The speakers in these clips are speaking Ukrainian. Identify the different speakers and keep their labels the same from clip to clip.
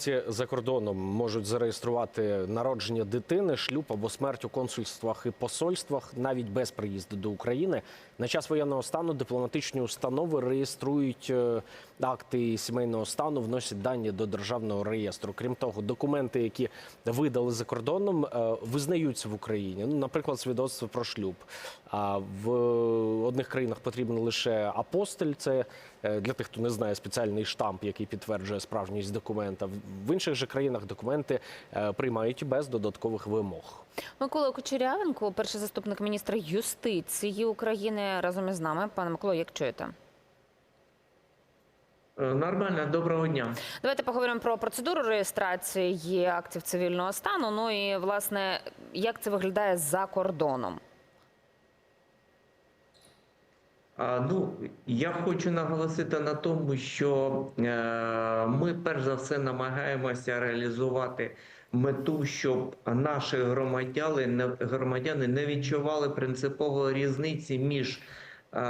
Speaker 1: Ці за кордоном можуть зареєструвати народження дитини, шлюб або смерть у консульствах і посольствах навіть без приїзду до України. На час воєнного стану дипломатичні установи реєструють е, акти сімейного стану, вносять дані до державного реєстру. Крім того, документи, які видали за кордоном, е, визнаються в Україні. Ну, наприклад, свідоцтво про шлюб. А в одних країнах потрібен лише апостиль. Це е, для тих, хто не знає спеціальний штамп, який підтверджує справжність документа. В інших же країнах документи е, приймають без додаткових вимог.
Speaker 2: Микола Кучерявенко, перший заступник міністра юстиції України, разом із нами. Пане Миколо, як чуєте?
Speaker 3: Е, Нормально, доброго дня.
Speaker 2: Давайте поговоримо про процедуру реєстрації актів цивільного стану. Ну і власне, як це виглядає за кордоном?
Speaker 3: А, ну, я хочу наголосити на тому, що е, ми перш за все намагаємося реалізувати мету, щоб наші громадяни не, громадяни не відчували принципової різниці між е,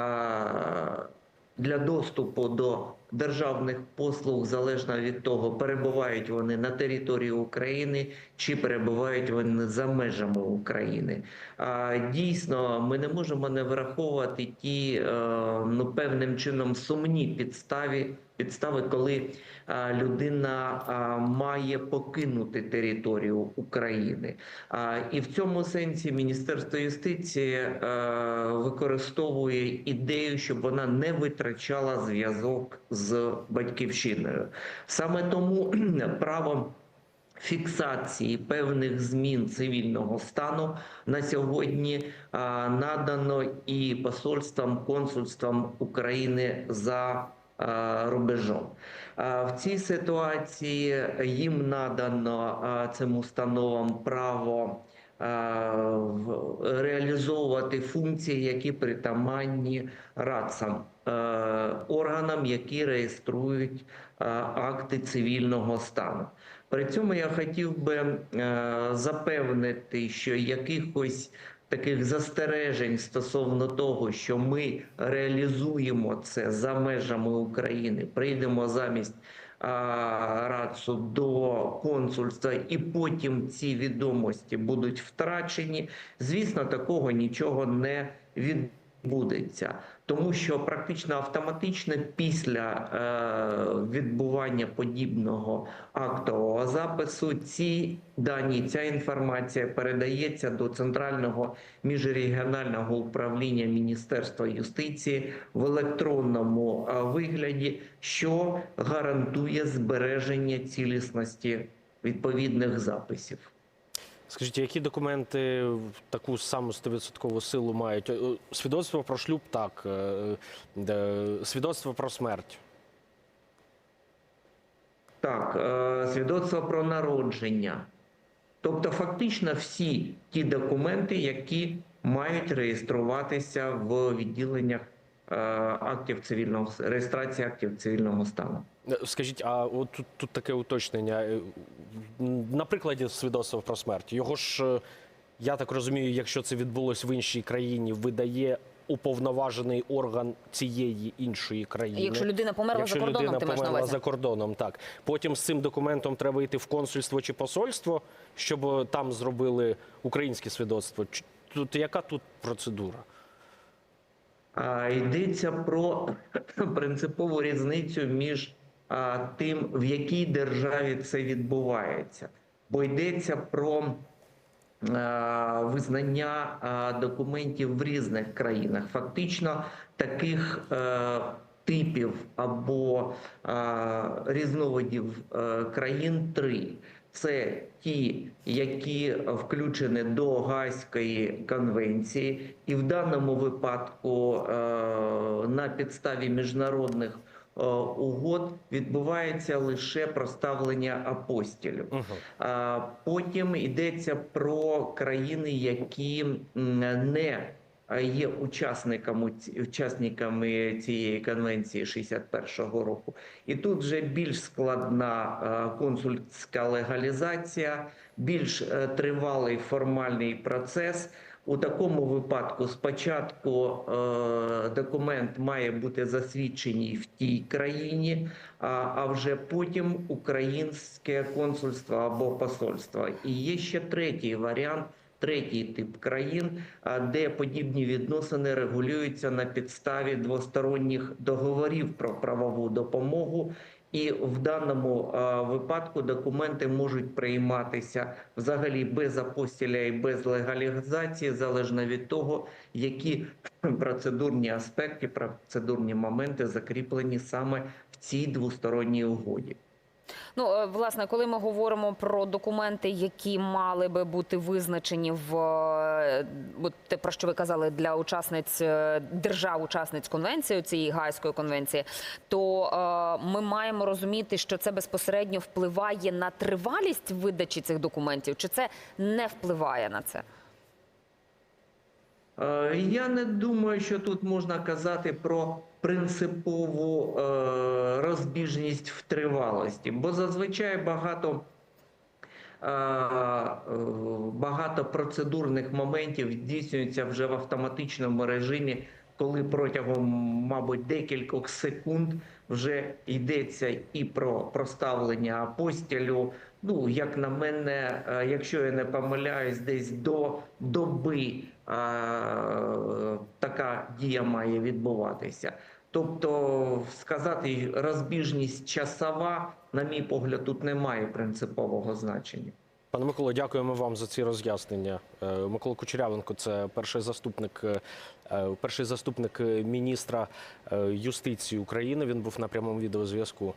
Speaker 3: для доступу до державних послуг залежно від того, перебувають вони на території України чи перебувають вони за межами України. А, Дійсно, ми не можемо не враховувати ті е, ну певним чином сумні підстави, підстави, коли людина має покинути територію України. І в цьому сенсі Міністерство юстиції використовує ідею, щоб вона не витрачала зв'язок з батьківщиною. Саме тому право фіксації певних змін цивільного стану на сьогодні надано і посольствам, консульствам України за рубежом. В цій ситуації їм надано цим установам право реалізовувати функції, які притаманні радцям, е, органам, які реєструють е, акти цивільного стану. При цьому я хотів би е, запевнити, що якихось таких застережень стосовно того, що ми реалізуємо це за межами України, прийдемо замість рацу до консульства, і потім ці відомості будуть втрачені. Звісно, такого нічого не відбудеться, тому що практично автоматично після е, відбування подібного актового запису ці дані, ця інформація передається до центрального міжрегіонального управління Міністерства юстиції в електронному е, вигляді, що гарантує збереження цілісності відповідних записів.
Speaker 1: Скажіть, які документи таку саму 100% силу мають? Свідоцтво про шлюб так, е, свідоцтво про смерть.
Speaker 3: Так, е, свідоцтво про народження. Тобто, фактично, всі ті документи, які мають реєструватися в відділеннях актів цивільного реєстрації актів цивільного стану.
Speaker 1: Е, Скажіть, а от тут, тут таке уточнення. Е, На прикладі свідоцтва про смерть. Його ж, е, я так розумію, якщо це відбулось в іншій країні, видає уповноважений орган цієї іншої країни.
Speaker 2: Якщо людина померла
Speaker 1: Якщо
Speaker 2: за кордоном,
Speaker 1: людина
Speaker 2: ти маєш на
Speaker 1: померла
Speaker 2: увазі?
Speaker 1: за кордоном, так потім з цим документом треба йти в консульство чи посольство, щоб е, там зробили українське свідоцтво. Тут яка тут процедура?
Speaker 3: Йдеться про принципову різницю між тим, в якій державі це відбувається, бо йдеться про визнання документів в різних країнах. Фактично, таких е, типів або різновидів е, країн три. Це ті, які включені до Гаазької конвенції, і в даному випадку е, на підставі міжнародних е, угод відбувається лише проставлення апостілів. Потім йдеться про країни, які не є учасниками, учасниками цієї конвенції 61-го року. І тут вже більш складна е, консульська легалізація, більш е, тривалий формальний процес. У такому випадку спочатку е, документ має бути засвідчений в тій країні, а, а вже потім українське консульство або посольство. І є ще третій варіант. Третій тип країн, де подібні відносини регулюються на підставі двосторонніх договорів про правову допомогу, і в даному а, випадку документи можуть прийматися взагалі без апостіля і без легалізації, залежно від того, які процедурні аспекти, процедурні моменти закріплені саме в цій двосторонній угоді.
Speaker 2: Ну, е, власне, коли ми говоримо про документи, які мали би бути визначені в е, те, про що ви казали для учасниць е, держав-учасниць конвенції цієї гайської конвенції, то ми маємо розуміти, що це безпосередньо впливає на тривалість видачі цих документів, чи це не впливає на це?
Speaker 3: Е, Я не думаю, що тут можна казати про принципову е, розбіжність в тривалості, бо зазвичай багато, е, багато процедурних моментів здійснюється вже в автоматичному режимі, коли протягом, мабуть, декількох секунд вже йдеться і про проставлення апостілю. Ну, як на мене, е, якщо я не помиляюсь, десь до доби е, така дія має відбуватися. Тобто, сказати розбіжність часова, на мій погляд, тут немає принципового значення.
Speaker 1: Пане Миколо, дякуємо вам за ці роз'яснення. Е, Микола Кучерявенко, це перший заступник, перший заступник міністра юстиції України. Він був на прямому відеозв'язку